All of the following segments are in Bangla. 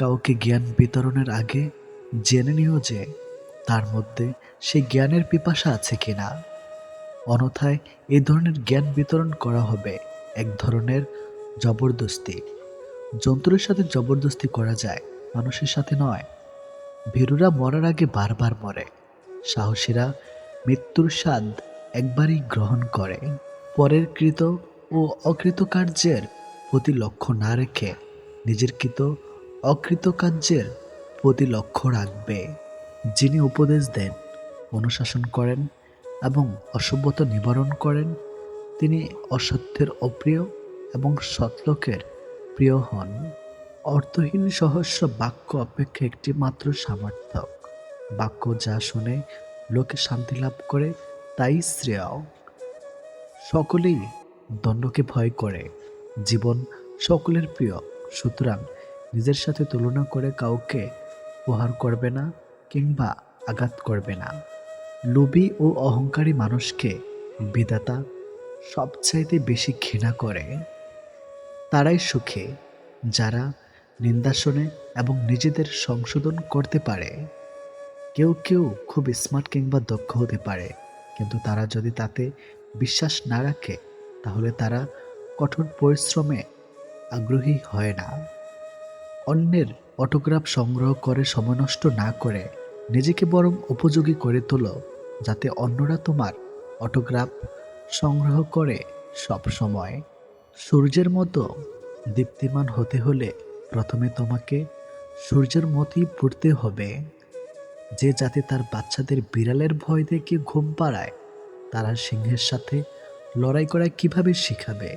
কাউকে জ্ঞান বিতরণের আগে জেনে নিও যে তার মধ্যে সে জ্ঞানের পিপাসা আছে কিনা। অনথায় এ ধরনের জ্ঞান বিতরণ করা হবে এক ধরনের জবরদস্তি। জন্তুর সাথে জবরদস্তি করা যায়, মানুষের সাথে নয়। ভীরুরা মরার আগে বারবার মরে। সাহসীরা মৃত্যুর স্বাদ একবারই গ্রহণ করে। পরের কৃত ও অকৃত কার্যের প্রতি লক্ষ্য না রেখে নিজের কৃত অকৃত কার্যের প্রতি লক্ষ্য রাখবে। যিনি উপদেশ দেন, অনুশাসন করেন এবং অসভ্যতা নিবারণ করেন, তিনি অসত্যের অপ্রিয় এবং সৎলোকের প্রিয় হন। অর্থহীন সহস্র বাক্য অপেক্ষা একটি মাত্র সামর্থক বাক্য যা শুনে লোকে শান্তি লাভ করে, তাই শ্রেয়। সকলেই দণ্ডকে ভয় করে। জীবন সকলের প্রিয়। সুতরাং নিজের সাথে তুলনা করে কাউকে উপহার করবে না কিংবা আঘাত করবে না। লোভী ও অহংকারী মানুষকে বিধাতা সবচাইতে বেশি ঘৃণা করে। তারাই সুখে, যারা নিন্দা শোনে এবং নিজেদের সংশোধন করতে পারে। কেউ কেউ খুব স্মার্ট কিংবা দক্ষ হতে পারে, কিন্তু তারা যদি তাতে বিশ্বাস না রাখে, তাহলে তারা কঠোর পরিশ্রমে আগ্রহী হয় না। অন্যের অটোগ্রাফ সংগ্রহ করে সময় নষ্ট না করে নিজেকে বরং উপযোগী করে তোলো, যাতে অন্যরা তোমার অটোগ্রাফ সংগ্রহ করে সব সময়। সূর্যের মতো দীপ্তিমান হতে হলে প্রথমে তোমাকে সূর্যের মতোই পড়তে হবে। যে যাতে তার বাচ্চাদের বিড়ালের ভয় দেখে ঘুম পাড়ায়, তারা সিংহের সাথে লড়াই করা কীভাবে শিখাবে?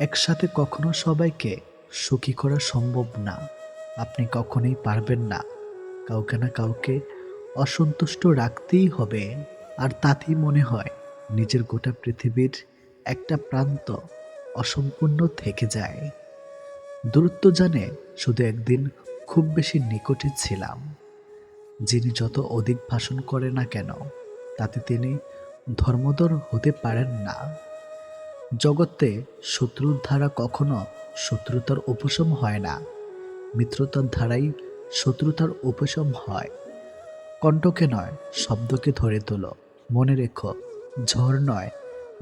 একসাথে কখনো সবাইকে সুখী করা সম্ভব না। আপনি কখনোই পারবেন না। কাউকে না কাউকে অসন্তুষ্ট রাখতেই হবে। আর তাতেই মনে হয় নিজের গোটা পৃথিবীর একটা প্রান্ত অসম্পূর্ণ থেকে যায়। দূরত্ব জানে শুধু একদিন খুব বেশি নিকটে ছিলাম। যিনি যত অধিক ভাষণ করে না কেন, তাতে তিনি ধর্মদর হতে পারেন না। জগতে শত্রুর ধারা কখনো শত্রুতার উপশম হয় না। মিত্রতার ধারাই শত্রুতার উপশম হয়। কণ্ঠকে নয়, শব্দকে ধরে তোলো। মনে রেখো, ঝড় নয়,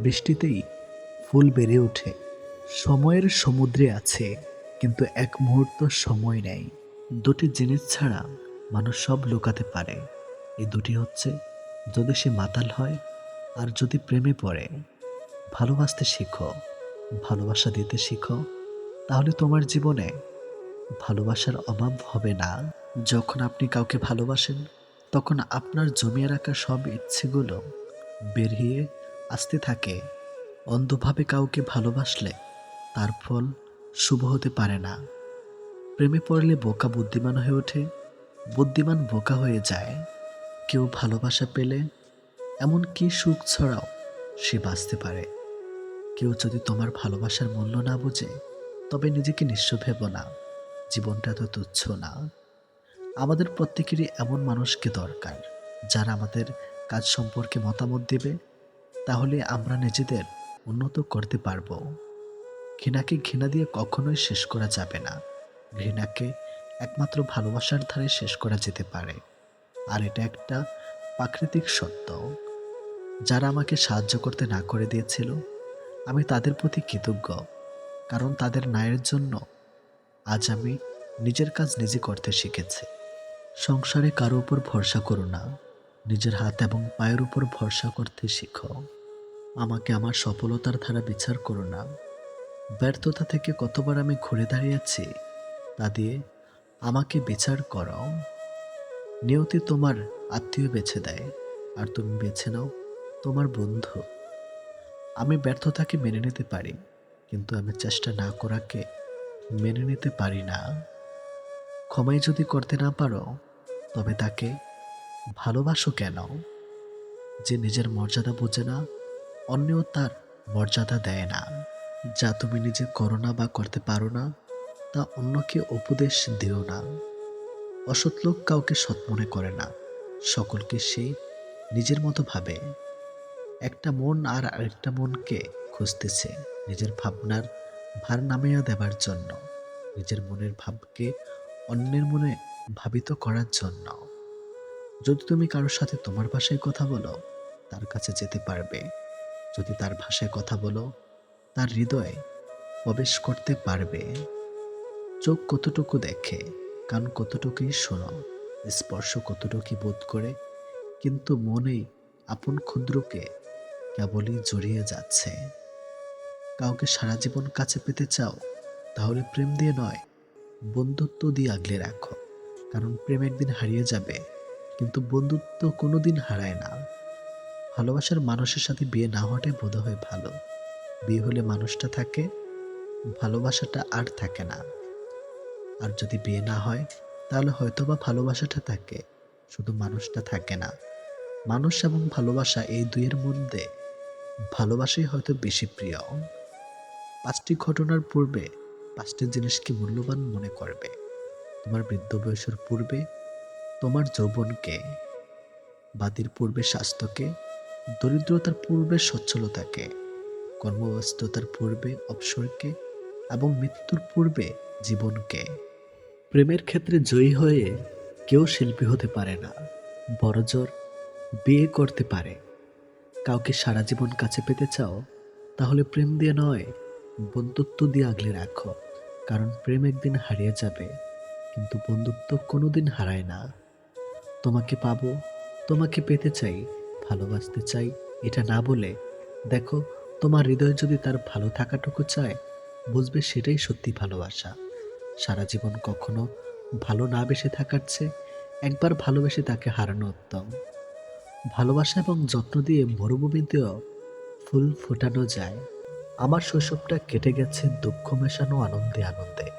বৃষ্টিতেই ফুল বেড়ে ওঠে। সময়ের সমুদ্রে আছে, কিন্তু এক মুহূর্ত সময় নেই। দুটি জিনিস ছাড়া মানুষ সব লুকাতে পারে। এই দুটি হচ্ছে, যদি সে মাতাল হয় আর যদি প্রেমে পড়ে। ভালোবাসতে শিখো, ভালোবাসা দিতে শিখো তাহলে তোমার জীবনে ভালোবাসার অভাব হবে না। যখন আপনি কাউকে ভালোবাসেন, তখন আপনার জমিয়ে রাখা সব ইচ্ছেগুলো বেরিয়ে আসতে থাকে। অন্ধভাবে কাউকে ভালোবাসলে তার ফল শুভ হতে পারে না। প্রেমে পড়লে বোকা বুদ্ধিমান হয়ে ওঠে, বুদ্ধিমান বোকা হয়ে যায়। কেউ ভালোবাসা পেলে এমন কি সুখ ছড়াও সে বাঁচতে পারে। কেউ যদি তোমার ভালোবাসার মূল্য না বোঝে তবে নিজেকে নিঃস্ব ভেব না। জীবনটা তো তুচ্ছ না। আমাদের প্রত্যেকেরই এমন মানুষকে দরকার, যারা আমাদের কাজ সম্পর্কে মতামত দেবে। তাহলে আমরা নিজেদের উন্নত করতে পারব। ঘৃণাকে ঘৃণা দিয়ে কখনোই শেষ করা যাবে না। ঘৃণাকে একমাত্র ভালোবাসার ধারে শেষ করা যেতে পারে। আর এটা একটা প্রাকৃতিক সত্য। যারা আমাকে সাহায্য করতে না করে দিয়েছিল, আমি তাদের প্রতি কৃতজ্ঞ। কারণ তাদের ন্যায়ের জন্য আজ আমি নিজের কাজ নিজে করতে শিখেছি। সংসারে কারও উপর ভরসা করো না। নিজের হাত এবং পায়ের উপর ভরসা করতে শিখো। আমাকে আমার সফলতার ধারা বিচার করো না। ব্যর্থতা থেকে কতবার আমি ঘুরে দাঁড়িয়েছি, তা দিয়ে আমাকে বিচার করো। নিয়তি তোমার আত্মীয় বেছে দেয়, আর তুমি বেছে নাও তোমার বন্ধু। আমি ব্যর্থতাকে মেনে নিতে পারি। কিন্তু আমি চেষ্টা না করাকে মেনে নিতে পারি না। ক্ষমাই যদি করতে না পারো, তবে তাকে ভালোবাসো কেন? যে নিজের মর্যাদা বোঝে না, অন্যও তার মর্যাদা দেয় না। যা তুমি নিজে করো না বা করতে পারো না, তা অন্যকে উপদেশ দিও না। অসৎ লোক কাউকে সৎ মনে করে না, সকলকে সে নিজের মতো ভাবে। একটা মন আর আরেকটা মনকে খুঁজতেছে। নিজের ভাবনার ভার নামিয়ে দেবার জন্য, নিজের মনের ভাবকে অন্যের মনে ভাবিত করার জন্য। যদি তুমি কারোর সাথে তোমার ভাষায় কথা বলো, তার কাছে যেতে পারবে। যদি তার ভাষায় কথা বলো, তার হৃদয়ে প্রবেশ করতে পারবে। চোখ কতটুকু দেখে, কান কতটুকুই শোনো, স্পর্শ কতটুকুই বোধ করে, কিন্তু মনেই আপন ক্ষুদ্রকে কেবলই জড়িয়ে যাচ্ছে। কাউকে সারা জীবন কাছে পেতে চাও, তাহলে প্রেম দিয়ে নয়, বন্ধুত্ব দিয়ে আগলে রাখো। কারণ প্রেম একদিন হারিয়ে যাবে, কিন্তু বন্ধুত্ব কোনো দিন হারায় না। ভালোবাসার মানুষের সাথে বিয়ে না হওয়াটাই বোধ হয় ভালো। বিয়ে হলে মানুষটা থাকে, ভালোবাসাটা আর থাকে না। আর যদি বিয়ে না হয়, তাহলে হয়তোবা ভালোবাসাটা থাকে, শুধু মানুষটা থাকে না। মানুষ এবং ভালোবাসা এই দুইয়ের মধ্যে, ভালোবাসাই হয়তো বেশি প্রিয়। পাঁচটি ঘটনার পূর্বে পাঁচটি জিনিসকে মূল্যবান মনে করবে। তোমার বৃদ্ধ বয়সের পূর্বে তোমার যৌবনকে, বাদির পূর্বে স্বাস্থ্যকে, দরিদ্রতার পূর্বে সচ্ছলতাকে, কর্মব্যস্ততার পূর্বে অবসরকে এবং মৃত্যুর পূর্বে জীবনকে। প্রেমের ক্ষেত্রে জয়ী হয়ে কেউ শিল্পী হতে পারে না, বড়জোর বিয়ে করতে পারে। কাউকে সারা জীবন কাছে পেতে চাও, তাহলে প্রেম দিয়ে নয় বন্ধুত্ব দিয়ে আগলে রাখো, কারণ প্রেম একদিন হারিয়ে যাবে, কিন্তু বন্ধুত্ব কোনোদিন হারায় না। তোমাকে পাবো, তোমাকে পেতে চাই, ভালোবাসতে চাই, এটা না বলে। দেখো, তোমার হৃদয় যদি তার ভালো থাকাটুকু চায়, বুঝবে সেটাই সত্যি ভালোবাসা। সারা জীবন কখনো ভালো না বেসে থাকার চেয়ে একবার ভালোবেসে তাকে হারানো উত্তম। ভালোবাসা এবং যত্ন দিয়ে মরুভূমিতেও ফুল ফোটানো যায়। আমার শৈশবটা কেটে গেছে দুঃখ মেশানো আনন্দে আনন্দে।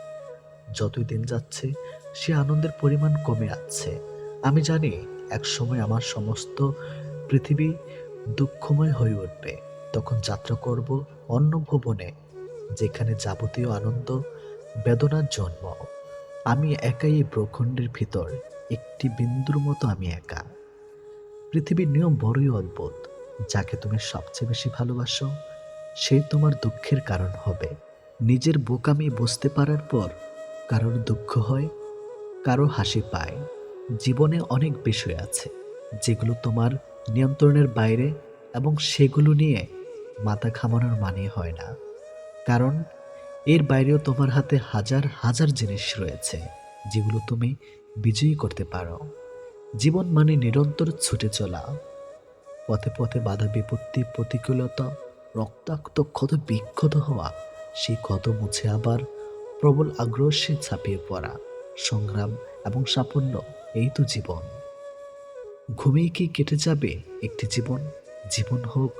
যতই দিন যাচ্ছে, সে আনন্দের পরিমাণ কমে আসছে আমি জানি এক সময় আমার সমস্ত পৃথিবী দুঃখময় হয়ে উঠবে। তখন যাত্রা করব অন্য ভুবনে, যেখানে যাবতীয় আনন্দ, বেদনার জন্ম। আমি একাই এই ব্রহ্মাণ্ডের ভিতর, একটি বিন্দুর মতো আমি একা। পৃথিবীর নিয়ম বড়ই অদ্ভুত, যাকে তুমি সবচেয়ে বেশি ভালোবাসো। সে তোমার দুঃখের কারণ হবে। নিজের বোকামি বুঝতে পারার পর কারোর দুঃখ হয়, কারও হাসি পায়। জীবনে অনেক বিষয় আছে, যেগুলো তোমার নিয়ন্ত্রণের বাইরে এবং সেগুলো নিয়ে মাথা ঘামানোর মানে হয় না। কারণ এর বাইরেও তোমার হাতে হাজার হাজার জিনিস রয়েছে, যেগুলো তুমি বিজয়ী করতে পারো। জীবন মানে নিরন্তর ছুটে চলা, পথে পথে বাধা বিপত্তি, প্রতিকূলতা রক্তাক্ত, ক্ষত বিক্ষত হওয়া সেই ক্ষত মুছে আবার প্রবল আগ্রহে ছাপিয়ে পড়া, সংগ্রাম এবং সাফল্য, এই তো জীবন। ঘুমিয়ে কি কেটে যাবে একটি জীবন? জীবন হোক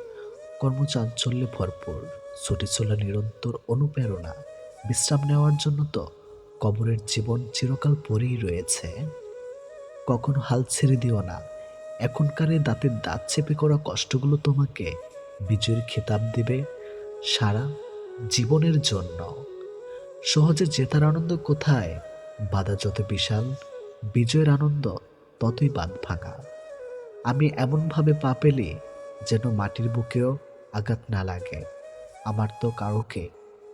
কর্মচাঞ্চল্যে ভরপুর, ছুটে চলা নিরন্তর অনুপ্রেরণা, বিশ্রাম নেওয়ার জন্য তো কবরের জীবন চিরকাল পরেই রয়েছে। কখনো হাল ছেড়ে দিও না, এখনকার দাঁতের দাঁত চেপে করা কষ্টগুলো তোমাকে বিজয়ের খেতাব দেবে সারা জীবনের জন্য। সহজে জেতার আনন্দ কোথায়? বাধা যত বিশাল, বিজয়ের আনন্দ ততই বাদ ভাঙা। আমি এমনভাবে পা পেলে যেন মাটির বুকেও আঘাত না লাগে। আমার তো কাউকে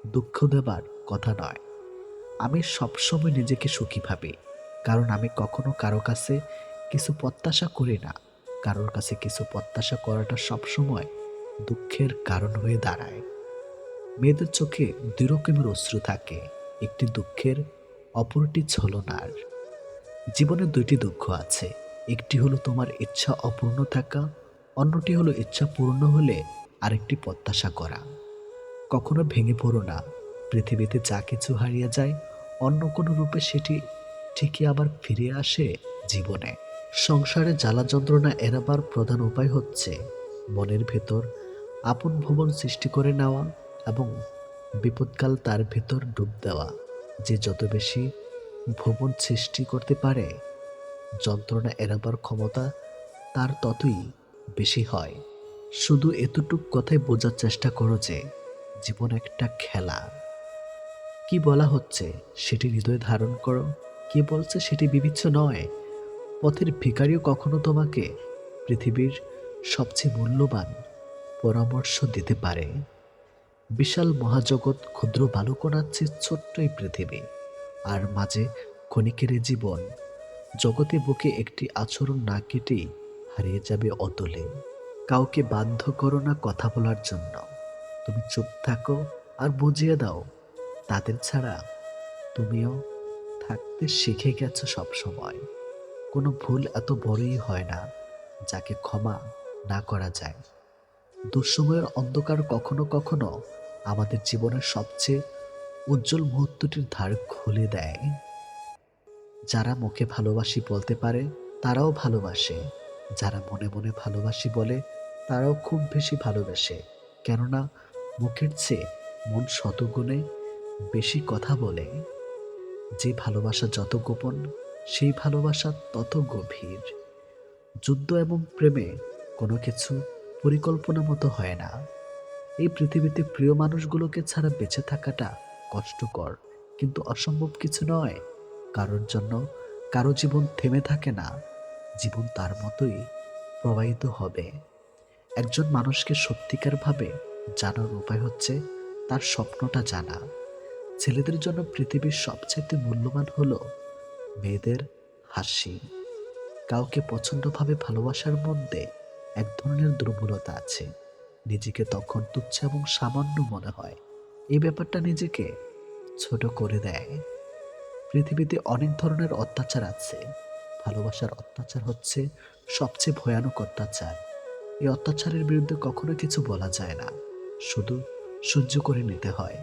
দুঃখ দেবার কথা নয়। আমি সবসময় নিজেকে সুখী ভাবি, কারণ আমি কখনো কারও কাছে কিছু প্রত্যাশা করি না। কারোর কাছে কিছু প্রত্যাশা করাটা সবসময় দুঃখের কারণ হয়ে দাঁড়ায়। মেয়েদের চোখে দুই রকমের অশ্রু থাকে, একটি দুঃখের অপরটি ছলনার। জীবনে দুইটি দুঃখ আছে, একটি হলো তোমার ইচ্ছা অপূর্ণ থাকা, অন্যটি হলো ইচ্ছা পূর্ণ হলে আরেকটি প্রত্যাশা করা। কখনো ভেঙে পড়ো না, পৃথিবীতে যা কিছু হারিয়ে যায়, অন্য কোনো রূপে সেটি ঠিকই আবার ফিরে আসে জীবনে। সংসারে জ্বালা যন্ত্রণা এড়াবার প্রধান উপায় হচ্ছে মনের ভেতর আপন ভুবন সৃষ্টি করে নেওয়া এবং বিপদকাল তার ভেতর ডুব দেওয়া। যে যত বেশি ভুবন সৃষ্টি করতে পারে, যন্ত্রণা এড়াবার ক্ষমতা তার ততই বেশি হয়। শুধু এতটুক কথাই বোঝার চেষ্টা করো যে, জীবন একটা খেলা। কি বলা হচ্ছে সেটি হৃদয়ে ধারণ করো, কি বলছে সেটি বিবিচ্ছ নয়। পথের ভিখারিও কখনো তোমাকে পৃথিবীর সবচেয়ে মূল্যবান পরামর্শ দিতে পারে। বিশাল মহাজগৎ ক্ষুদ্র বালুকণার চেয়ে ছোট্ট এই পৃথিবী, আর মাঝে ক্ষণিকের জীবন, জগতে বুকে একটি আচরণ না কেটেই হারিয়ে যাবে অতলে। কাউকে বাধ্য করো না কথা বলার জন্য। তুমি চুপ থাকো আর বুঝিয়ে দাও, তাদের ছাড়া তুমিও থাকতে শিখে গেছো সব সময় কোনো ভুল এত বড়ই হয় না, যাকে ক্ষমা না করা যায়। দুঃসময়ের অন্ধকার কখনো কখনো আমাদের জীবনের সবচেয়ে উজ্জ্বল মুহূর্তটির ধার খুলে দেয়। যারা মুখে ভালোবাসি বলতে পারে, তারাও ভালোবাসে। যারা মনে মনে ভালোবাসি বলে, তারাও খুব বেশি ভালোবাসে। কেননা, মুখের চেয়ে মন শতগুণে বেশি কথা বলে। যে ভালোবাসা যত গোপন, সেই ভালোবাসা তত গভীর। যুদ্ধ এবং প্রেমে কোনো কিছু পরিকল্পনা মতো হয় না। এই পৃথিবীতে প্রিয় মানুষগুলোকে ছাড়া বেঁচে থাকাটা কষ্টকর, কিন্তু অসম্ভব কিছু নয়। কারোর জন্য কারও জীবন থেমে থাকে না। জীবন তার মতোই প্রবাহিত হবে। একজন মানুষকে সত্যিকারভাবে জানার উপায় হচ্ছে তার স্বপ্নটা জানা। ছেলেদের জন্য পৃথিবীর সবচেয়ে মূল্যবান হলো মেয়েদের হাসি। কাউকে প্রচণ্ডভাবে ভালোবাসার মধ্যে এক ধরনের দুর্বলতা আছে। নিজেকে তখন তুচ্ছ এবং সামান্য মনে হয়। এই ব্যাপারটা নিজেকে ছোট করে দেয়। পৃথিবীতে অনেক ধরনের অত্যাচার আছে। ভালোবাসার অত্যাচার হচ্ছে সবচেয়ে ভয়ানক অত্যাচার। এই অত্যাচারের বিরুদ্ধে কখনো কিছু বলা যায় না। শুধু সহ্য করে নিতে হয়।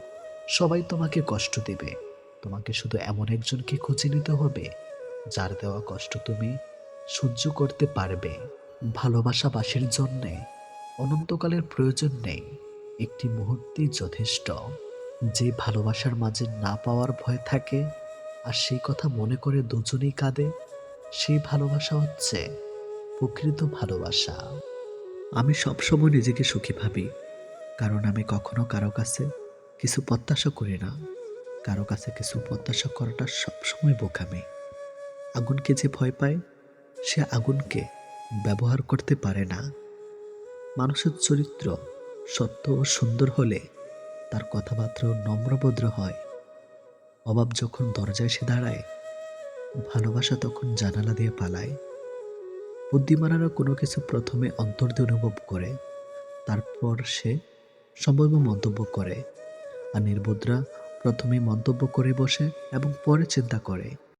সবাই তোমাকে কষ্ট দেবে। তোমাকে শুধু এমন একজনকে খুঁজে নিতে হবে, যার দেওয়া কষ্ট তুমি সহ্য করতে পারবে। ভালোবাসাবাসীর জন্যে অনন্তকালের প্রয়োজন নেই। একটি মুহূর্তেই যথেষ্ট। যে ভালোবাসার মাঝে না পাওয়ার ভয় থাকে, আর সেই কথা মনে করে দুজনেই কাঁদে, সেই ভালোবাসা হচ্ছে প্রকৃত ভালোবাসা। আমি সবসময় নিজেকে সুখী ভাবি, কারণ আমি কখনো কারও কাছে কিছু প্রত্যাশা করি না। কারও কাছে কিছু প্রত্যাশা করাটা সবসময় বোকামি। আগুনকে যে ভয় পায়, সে আগুনকে ব্যবহার করতে পারে না। মানুষের চরিত্র সত্য ও সুন্দর হলে তার কথাবার্তাও নম্রভদ্র হয়। অভাব যখন দরজায় এসে দাঁড়ায়, ভালোবাসা তখন জানালা দিয়ে পালায়। বুদ্ধিমানেরা কোনো কিছু প্রথমে অন্তর দিয়ে অনুভব করে, তারপর সে সম্ভাব্য মন্তব্য করে। আর নির্বোধরা প্রথমে মন্তব্য করে বসে এবং পরে চিন্তা করে।